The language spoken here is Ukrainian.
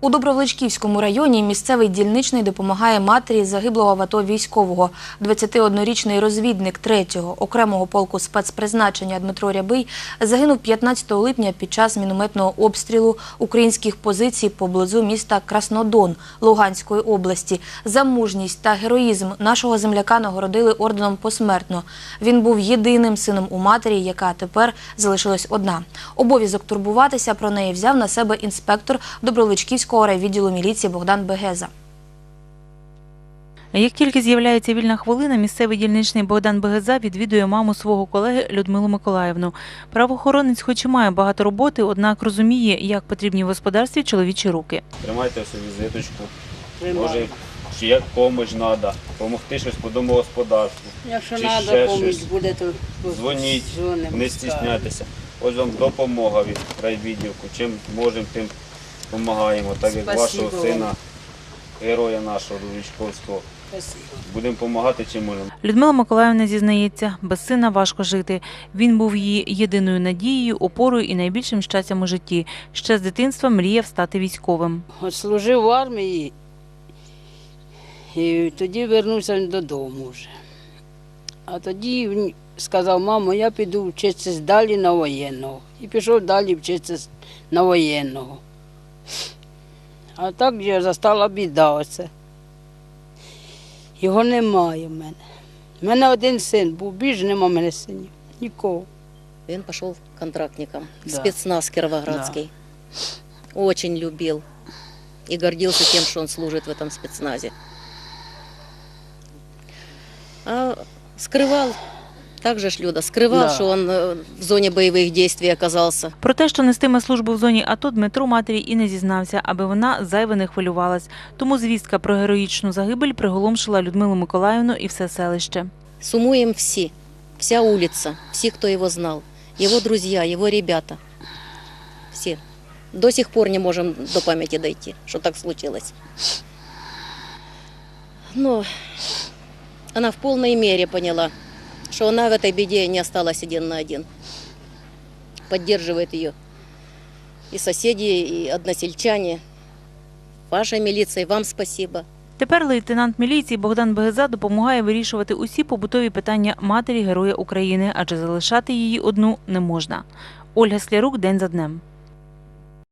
У Добровличківському районі місцевий дільничний допомагає матері загиблого в АТО військового. 21-річний розвідник 3-го окремого полку спецпризначення Дмитро Рябий загинув 15 липня під час мінометного обстрілу українських позицій поблизу міста Краснодон Луганської області. За мужність та героїзм нашого земляка нагородили орденом посмертно. Він був єдиним сином у матері, яка тепер залишилась одна. Обов'язок турбуватися про неї взяв на себе інспектор Добровличківського райвідділу міліції Богдан Бегеза. Як тільки з'являється вільна хвилина, місцевий дільничний Богдан Бегеза відвідує маму свого колеги Людмилу Миколаївну. Правоохоронець хоч і має багато роботи, однак розуміє, як потрібні в господарстві чоловічі руки. Тримайте ось візиточку. Може, чи як допомога треба, допомогти щось по домогосподарству. Якщо треба щось. буде, то Дзвоніть, не стісняйтеся. Ось вам допомога від райвідділку. Чим можемо, тим допомагаємо. Так як Спасибо вашого сина, героя нашого Військовського. Будемо допомагати, чим можемо. Людмила Миколаївна зізнається, без сина важко жити. Він був її єдиною надією, опорою і найбільшим щастям у житті. Ще з дитинства мріяв стати військовим. От служив в армії і тоді вернувся додому вже. А тоді він сказав, мамо, я піду вчитися далі на воєнного. І пішов далі вчитися на воєнного. А так я застала біда оце. Його немає в мене. У мене один син був, більше нема в мене синів. Нікого. Он пошел контрактником в Да. спецназ Кировоградский. Очень любил и гордился тем, что он служит в этом спецназе. А скрывал, так же ж, Люда, скрывал, Да. что он э, в зоне боевых действий оказался. Про те, що нестиме службу в зоні АТО, Дмитро матері і не зізнався, аби вона зайве не хвилювалась. Тому звістка про героїчну загибель приголомшила Людмилу Миколаївну і все селище. Сумуем все, вся улица, все, кто его знал, его друзья, его ребята. Все. До сих пор не можем до памяти дойти, что так случилось. Но она в полной мере поняла, что она в этой беде не осталась один на один. Поддерживает ее и соседи, и односельчане. Вашей милиции вам спасибо. Тепер лейтенант міліції Богдан Бегеза допомагає вирішувати усі побутові питання матері Героя України, адже залишати її одну не можна. Ольга Склярук день за днем.